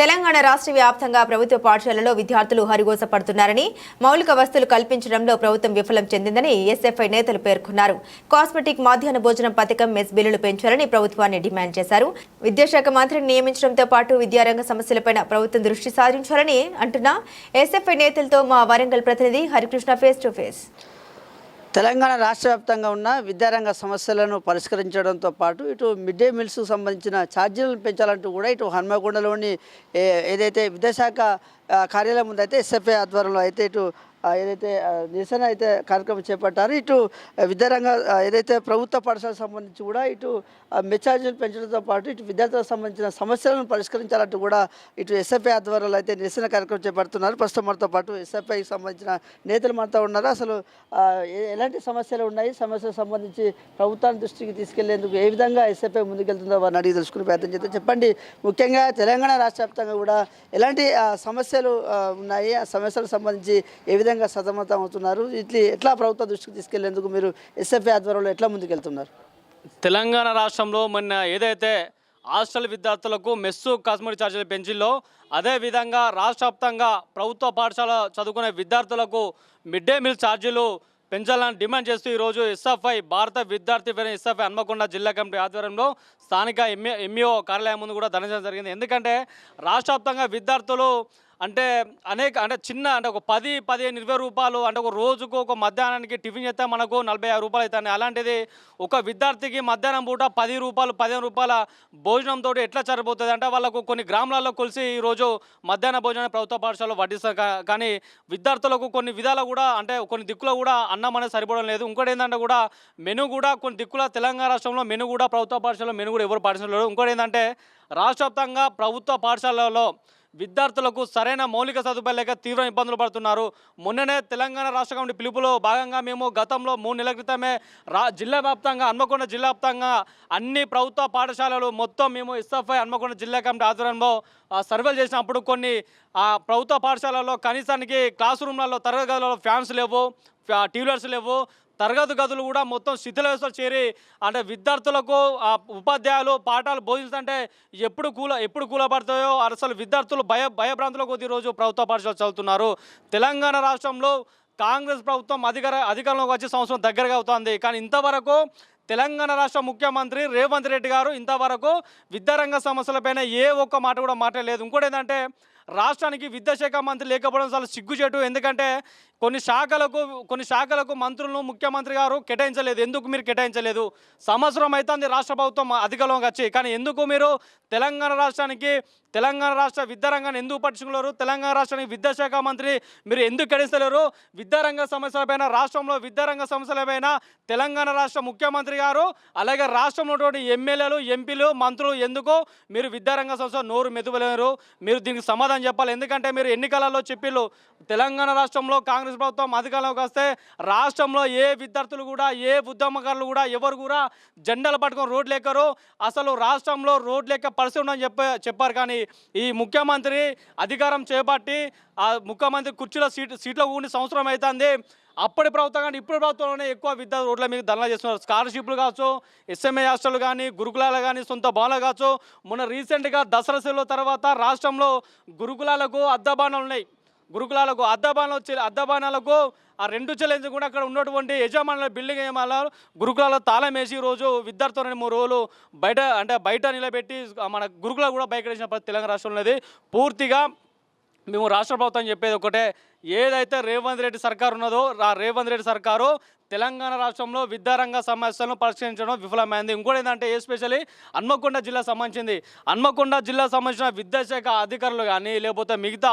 తెలంగాణ రాష్ట్ర వ్యాప్తంగా ప్రభుత్వ పాఠశాలలో విద్యార్థులు హరిగోస పడుతున్నారని మౌలిక వస్తువులు కల్పించడంలో ప్రభుత్వం విఫలం చెందిందని ఎస్ఎఫ్ఐ నేతలు పేర్కొన్నారు. కాస్మెటిక్ మధ్యాహ్న భోజనం పథకం మెస్ బిల్లులు పెంచాలని ప్రభుత్వాన్ని డిమాండ్ చేశారు. విద్యాశాఖ మంత్రిని నియమించడంతో పాటు విద్యారంగ సమస్యలపై ప్రభుత్వం దృష్టి సారించాలని అంటున్న ఎస్ఎఫ్ఐ నేతలతో మా వరంగల్ ప్రతినిధి Harikrishna face to face. Telangana రాష్ట్ర వ్యాప్తంగా ఉన్న విద్యారంగ సమస్యలను పరిష్కరించడంతో పాటు ఇటు మిడ్ డే మీల్స్కు సంబంధించిన ఛార్జీలను పెంచాలంటూ కూడా ఇటు హన్మకొండలోని ఏదైతే విద్యాశాఖ కార్యాలయం ఉందైతే ఎస్ఎఫ్ఐ ఆధ్వర్యంలో అయితే ఇటు ఏదైతే నిరసన అయితే కార్యక్రమం చేపట్టారు ఇటు విద్యారంగ ఏదైతే ప్రభుత్వ పాఠశాలకు సంబంధించి కూడా ఇటు ఆ, పెంచడంతో పాటు ఇటు విద్యార్థులకు సంబంధించిన సమస్యలను పరిష్కరించాలంటూ కూడా ఇటు ఎస్ఎఫ్ఐ ఆధ్వర్యంలో అయితే నిరసన కార్యక్రమం చేపడుతున్నారు. ప్రస్తుతం మనతో పాటు ఎస్ఎఫ్ఐకి సంబంధించిన నేతలు మనతో ఉన్నారు. అసలు ఎలాంటి సమస్యలు ఉన్నాయి? సమస్యలకు సంబంధించి ప్రభుత్వాన్ని దృష్టికి తీసుకెళ్ళేందుకు ఏ విధంగా ఎస్ఎఫ్ఐ ముందుకెళ్తుందో వారిని అడిగి తెలుసుకునే ప్రయత్నం చేస్తే చెప్పండి ముఖ్యంగా తెలంగాణ రాష్ట్ర వ్యాప్తంగా కూడా ఎలాంటి సమస్యలు ఉన్నాయి? ఆ సమస్యలకు సంబంధించి ఏ విధంగా సతమతం అవుతున్నారు. ఇట్లా ఎట్లా ప్రభుత్వ దృష్టికి తీసుకెళ్ళేందుకు మీరు ఎస్ఎఫ్ఐ ఆధ్వర్యంలో ఎట్లా ముందుకెళ్తున్నారు? తెలంగాణ రాష్ట్రంలో మొన్న ఏదైతే హాస్టల్ విద్యార్థులకు మెస్సు కాస్మెటిక్ ఛార్జీలు పెంచిల్లో అదేవిధంగా రాష్ట్ర వ్యాప్తంగా ప్రభుత్వ పాఠశాల చదువుకునే విద్యార్థులకు మిడ్ డే మీల్ ఛార్జీలు పెంచాలని డిమాండ్ చేస్తూ ఈరోజు ఎస్ఎఫ్ఐ భారత విద్యార్థి పేరు ఎస్ఎఫ్ఐ హన్మకొండ జిల్లా కమిటీ ఆధ్వర్యంలో స్థానిక ఎంఏ ఎంఈఓ కార్యాలయం ముందు కూడా ధరించడం జరిగింది. ఎందుకంటే రాష్ట్ర వ్యాప్తంగా విద్యార్థులు అంటే అనేక అంటే చిన్న అంటే ఒక పది పదిహేను ఇరవై రూపాయలు అంటే ఒక రోజుకు ఒక మధ్యాహ్నానికి టిఫిన్ చేస్తే మనకు నలభై ఆరు రూపాయలు అవుతాయి అలాంటిది ఒక విద్యార్థికి మధ్యాహ్నం పూట పది రూపాయలు పదిహేను రూపాయల భోజనంతో ఎట్లా సరిపోతుంది? అంటే వాళ్ళకు కొన్ని గ్రామాలలో కొలిసి ఈరోజు మధ్యాహ్న భోజనం ప్రభుత్వ పాఠశాలలో వడ్డిస్తారు. కానీ విద్యార్థులకు కొన్ని విధాలు కూడా అంటే కొన్ని దిక్కులో కూడా అన్నం అనేది సరిపోవడం లేదు. ఇంకోటి ఏంటంటే కూడా మెను కూడా కొన్ని దిక్కుల తెలంగాణ రాష్ట్రంలో మెను కూడా ప్రభుత్వ పాఠశాలలో మెను కూడా ఎవరు పాఠశాలలో ఇంకోటి ఏంటంటే రాష్ట్ర ప్రభుత్వ పాఠశాలలో విద్యార్థులకు సరైన మౌలిక సదుపాయాలు లేక తీవ్ర ఇబ్బందులు పడుతున్నారు. మొన్ననే తెలంగాణ రాష్ట్ర కమిటీ పిలుపులో భాగంగా మేము గతంలో మూడు నెలల క్రితమే రా జిల్లా వ్యాప్తంగా హన్మకొండ జిల్లా వ్యాప్తంగా అన్ని ప్రభుత్వ పాఠశాలలు మొత్తం మేము ఎస్ఎఫ్ఐ హన్మకొండ జిల్లా కమిటీ ఆధ్వర్యంలో సర్వేలు చేసినప్పుడు కొన్ని ఆ, ప్రభుత్వ పాఠశాలల్లో కనీసానికి క్లాస్ రూమ్లలో తరగతి గదులలో ఫ్యాన్స్ లేవు ఫ్యా- లేవు. తరగతి గదులు కూడా మొత్తం శిథిల చేరి అంటే విద్యార్థులకు ఉపాధ్యాయులు పాఠాలు బోధిస్తుంటే ఎప్పుడు కూల ఎప్పుడు కూలబడతాయో అసలు విద్యార్థులు భయ భయభ్రాంతులకు కొద్ది రోజు ప్రభుత్వ పాఠశాల చదువుతున్నారు. తెలంగాణ రాష్ట్రంలో కాంగ్రెస్ ప్రభుత్వం అధికార అధికారంలోకి వచ్చే సంవత్సరం దగ్గరగా అవుతుంది. కానీ ఇంతవరకు తెలంగాణ రాష్ట్ర ముఖ్యమంత్రి రేవంత్ రెడ్డి గారు ఇంతవరకు విద్యారంగ సమస్యలపైన ఏ ఒక్క మాట కూడా మాట్లాడలేదు. ఇంకోటి ఏంటంటే రాష్ట్రానికి విద్యాశాఖ మంత్రి లేకపోవడం చాలా సిగ్గుచేటు. ఎందుకంటే కొన్ని శాఖలకు కొన్ని శాఖలకు మంత్రులను ముఖ్యమంత్రి గారు కేటాయించలేదు. ఎందుకు మీరు కేటాయించలేదు? సంవత్సరం అవుతుంది రాష్ట్ర ప్రభుత్వం అధికారంలోకి వచ్చి. కానీ ఎందుకు మీరు తెలంగాణ రాష్ట్రానికి తెలంగాణ రాష్ట్ర విద్యారంగాన్ని ఎందుకు పట్టించుకోలేరు? తెలంగాణ రాష్ట్రానికి విద్యాశాఖ మంత్రి మీరు ఎందుకు కేటాయించలేరు? విద్యారంగ సమస్యలపైన రాష్ట్రంలో విద్యారంగ సమస్యలపైన తెలంగాణ రాష్ట్ర ముఖ్యమంత్రి గారు అలాగే రాష్ట్రంలో ఎమ్మెల్యేలు ఎంపీలు మంత్రులు ఎందుకు మీరు విద్యారంగ సంస్థ నోరు మెదువలేరు మీరు దీనికి సమాధానం చెప్పాలి. ఎందుకంటే మీరు ఎన్నికలలో చెప్పిళ్ళు తెలంగాణ రాష్ట్రంలో కాంగ్రెస్ ప్రభుత్వం అధికారంలోకి వస్తే రాష్ట్రంలో ఏ విద్యార్థులు కూడా ఏ ఉద్యమకారులు కూడా ఎవరు కూడా జెండాలు పట్టుకొని రోడ్లు ఎక్కరు. అసలు రాష్ట్రంలో రోడ్లు ఎక్క పరిస్థితి ఉందని చెప్ప చెప్పారు. కానీ ఈ ముఖ్యమంత్రి అధికారం చేపట్టి ఆ ముఖ్యమంత్రి కుర్చీలో సీట్ సీట్లో కూడిన సంవత్సరం అవుతుంది. అప్పటి ప్రభుత్వం కానీ ఇప్పుడు ప్రభుత్వంలోనే ఎక్కువ విద్యా రోడ్ల మీద ధర్నా చేస్తున్నారు. స్కాలర్షిప్లు కావచ్చు ఎస్ఎంఏ హాస్టల్ కానీ గురుకులాలు కానీ సొంత భవనాలు కావచ్చు. మొన్న రీసెంట్గా దసరా సెలవు తర్వాత రాష్ట్రంలో గురుకులాలకు అద్దబానాలు ఉన్నాయి. గురుకులాలకు అద్దబానాలు వచ్చే ఆ రెండు ఛాలెంజ్ కూడా అక్కడ ఉన్నటువంటి యజమానుల బిల్డింగ్ యజమానులు గురుకులాల్లో తాళం వేసి రోజు విద్యార్థులని మూడు రోజులు బయట అంటే బయట నిలబెట్టి మన గురుకుల కూడా బయట వేసిన తెలంగాణ రాష్ట్రంలో పూర్తిగా మేము రాష్ట్ర ప్రభుత్వం చెప్పేది ఒకటే ఏదైతే రేవంత్ రెడ్డి సర్కారు ఉన్నదో ఆ రేవంత్ రెడ్డి సర్కారు తెలంగాణ రాష్ట్రంలో విద్యారంగ సమస్యలను పరిష్కరించడం విఫలమైంది. ఇంకోటి ఏంటంటే ఎస్పెషల్లీ హన్మకొండ జిల్లా సంబంధించింది. హన్మకొండ జిల్లా సంబంధించిన విద్యాశాఖ అధికారులు కానీ లేకపోతే మిగతా